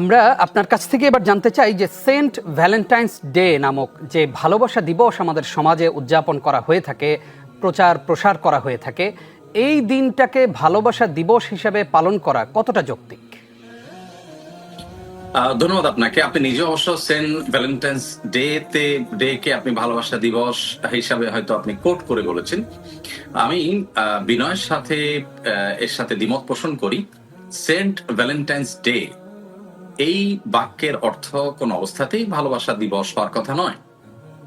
আমরা আপনার কাছ থেকে এবার জানতে চাই যে সেন্ট ভ্যালেন্টাইন্স ডে নামক যে ভালোবাসা দিবস আমাদের সমাজে উদযাপন করা হয়ে থাকে, প্রচার প্রসার করা হয়ে থাকে, এই দিনটাকে ভালোবাসা দিবস হিসেবে পালন করা কতটা যৌক্তিক? ধন্যবাদ আপনাকে। আপনি নিজে অবশ্য সেন্ট ভ্যালেন্টাইন্স ডে তে ডে কে আপনি ভালোবাসা দিবস হিসাবে হয়তো আপনি কোট করে বলেছেন। আমি বিনয়ের সাথে এর সাথে দ্বিমত পোষণ করি। সেন্ট ভ্যালেন্টাইন্স ডে এই বাক্যের অর্থ কোন অবস্থাতেই ভালোবাসা দিবস হওয়ার কথা নয়।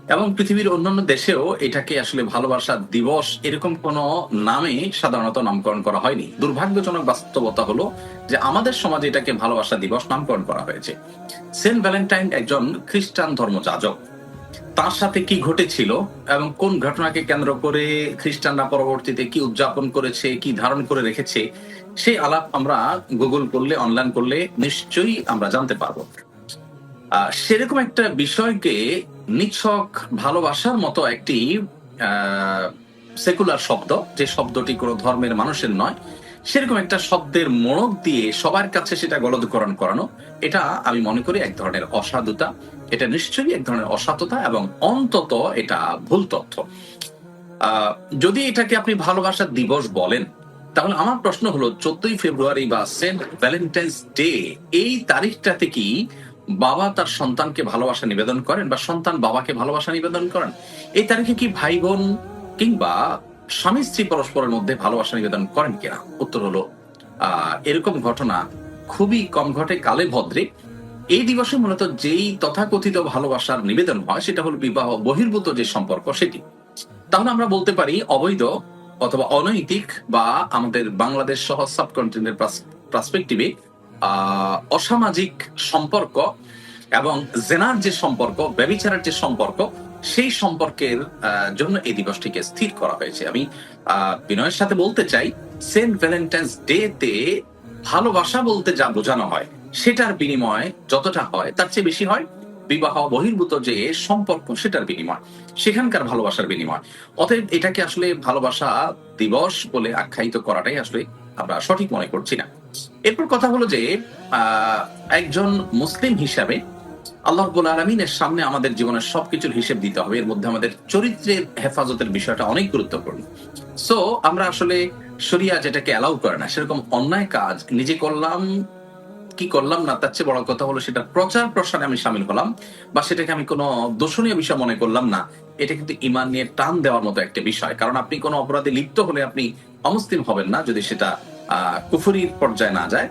এবং পৃথিবীর অন্যান্য দেশেও এটাকে আসলে ভালোবাসা দিবস এরকম কোন নামে সাধারণত নামকরণ করা হয়নি। দুর্ভাগ্যজনক বাস্তবতা হলো যে আমাদের সমাজে এটাকে ভালোবাসা দিবস নামকরণ করা হয়েছে। সেন্ট ভ্যালেন্টাইন একজন খ্রিস্টান ধর্মযাজক। তার সাথে কি ঘটেছিল এবং কোন ঘটনাকে কেন্দ্র করে খ্রিস্টানরা পরবর্তীতে কি উদযাপন করেছে, কি ধারণ করে রেখেছে, সেই আলাপ আমরা গুগল করলে, অনলাইন করলে নিশ্চয়ই আমরা জানতে পারব। সেরকম একটা বিষয়কে নিছক ভালোবাসার মতো একটি সেকুলার শব্দ, যে শব্দটি কোনো ধর্মের মানুষের নয় সেরকম একটা শব্দের মোড়ক দিয়ে সবার কাছে সেটা গলদকরণ করানো, এটা আমি মনে করি এক ধরনের অসাধুতা, এটা নিশ্চয়ই এক ধরনের অসততা এবং অন্তত এটা ভুল তথ্য। যদি এটাকে আপনি ভালোবাসা দিবস বলেন, তাহলে আমার প্রশ্ন হলো, চোদ্দই ফেব্রুয়ারি বা সেন্ট ভ্যালেন্টাইন্স ডে এই তারিখটাতে কি বাবা তার সন্তানকে ভালোবাসা নিবেদন করেন বা সন্তান বাবাকে ভালোবাসা নিবেদন করেন? এই তারিখে কি ভাই বোন কিংবা স্বামী স্ত্রী পরস্পরের মধ্যে ভালোবাসা নিবেদন করেন কিনা? উত্তর হলো আহ এরকম ঘটনা খুবই কম ঘটে, কালে ভদ্রে। এই দিবসে মূলত যেই তথাকথিত ভালোবাসার নিবেদন হয়, সেটা হলো বিবাহ বহির্ভূত যে সম্পর্ক সেটি। তাহলে আমরা বলতে পারি, অবৈধ অথবা অনৈতিক বা আমাদের বাংলাদেশ সহ সাবকন্টিনেন্টের পার্সপেক্টিভে অসামাজিক সম্পর্ক এবং জেনার যে সম্পর্ক, ব্যবিচারের যে সম্পর্ক সেই সম্পর্কের জন্য এই দিবসটিকে স্থির করা হয়েছে। আমি বিনয়ের সাথে বলতে চাই, সেন্ট ভ্যালেন্টাইন্স ডে তে ভালোবাসা বলতে যা বোঝানো হয়, সেটার বিনিময় যতটা হয়, তার চেয়ে বেশি হয় বিবাহ বহির্ভূত যে সম্পর্ক, সেটার বিনিময়, সেখানকার ভালোবাসার বিনিময়। অতএব এটাকে আসলে ভালোবাসা দিবস বলে আখ্যায়িত করাটাই আসলে আমরা সঠিক মনে করছি না। এরপর কথা হলো যে একজন মুসলিম হিসাবে আল্লাহ রব্বুল আলমিনের সামনে আমাদের জীবনের সবকিছুর হিসেব দিতে হবে। এর মধ্যে আমাদের চরিত্রের হেফাজতের বিষয়টা অনেক গুরুত্বপূর্ণ। সো আমরা আসলে শরিয়া যেটাকে অ্যালাউ করে না, সেরকম অন্যায় কাজ, নিজে করলাম, কি করলাম না, তার চেয়ে বড় কথা হলো সেটা প্রচার প্রসারে আমি সামিল হলাম, বা সেটাকে আমি কোনো দোষণীয় বিষয় মনে করলাম না। এটা কিন্তু ইমান নিয়ে টান দেওয়ার মতো একটা বিষয়। কারণ আপনি কোনো অপরাধে লিপ্ত হলে আপনি অমুসলিম হবেন না যদি সেটা, আহ, কুফুরির পর্যায়ে না যায়।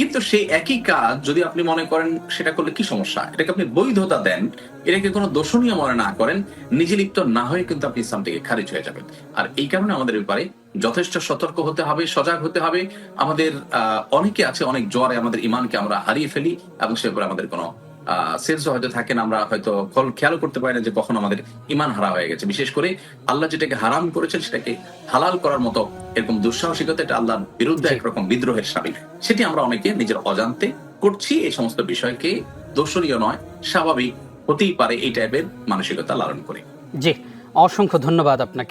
কিন্তু সেই একই কাজ যদি আপনি মনে করেন সেটা করলে কি সমস্যা? এটাকে আপনি বৈধতা দেন, এটাকে কোনো দোষণীয় মনে না করেন, নিজে লিপ্ত না হয়ে কিন্তু আপনি ইসলাম থেকে খারিজ হয়ে যাবেন। আর এই কারণে আমাদের ব্যাপারে যথেষ্ট সতর্ক হতে হবে, সজাগ হতে হবে। আমাদের অনেকে আছে, অনেক জ্বরে আমাদের ইমানকে আমরা হারিয়ে ফেলি এবং সে ব্যাপারে আমাদের কোনো সেন্স হয়তো থাকে না আমরা হয়তো খেয়াল করতে পারি না যে কখন আমাদের ইমান হারা হয়ে গেছে। বিশেষ করে আল্লাহ যেটাকে হারাম করেছেন সেটাকে হালাল করার মতো এরকম দুঃসাহসিকতা এটা আল্লাহর বিরুদ্ধে একরকম বিদ্রোহের সামিল। সেটি আমরা অনেকে নিজের অজান্তে করছি এই সমস্ত বিষয়কে দোষণীয় নয় স্বাভাবিক হতেই পারে এই টাইপের মানসিকতা লালন করে। জি অসংখ্য ধন্যবাদ আপনাকে।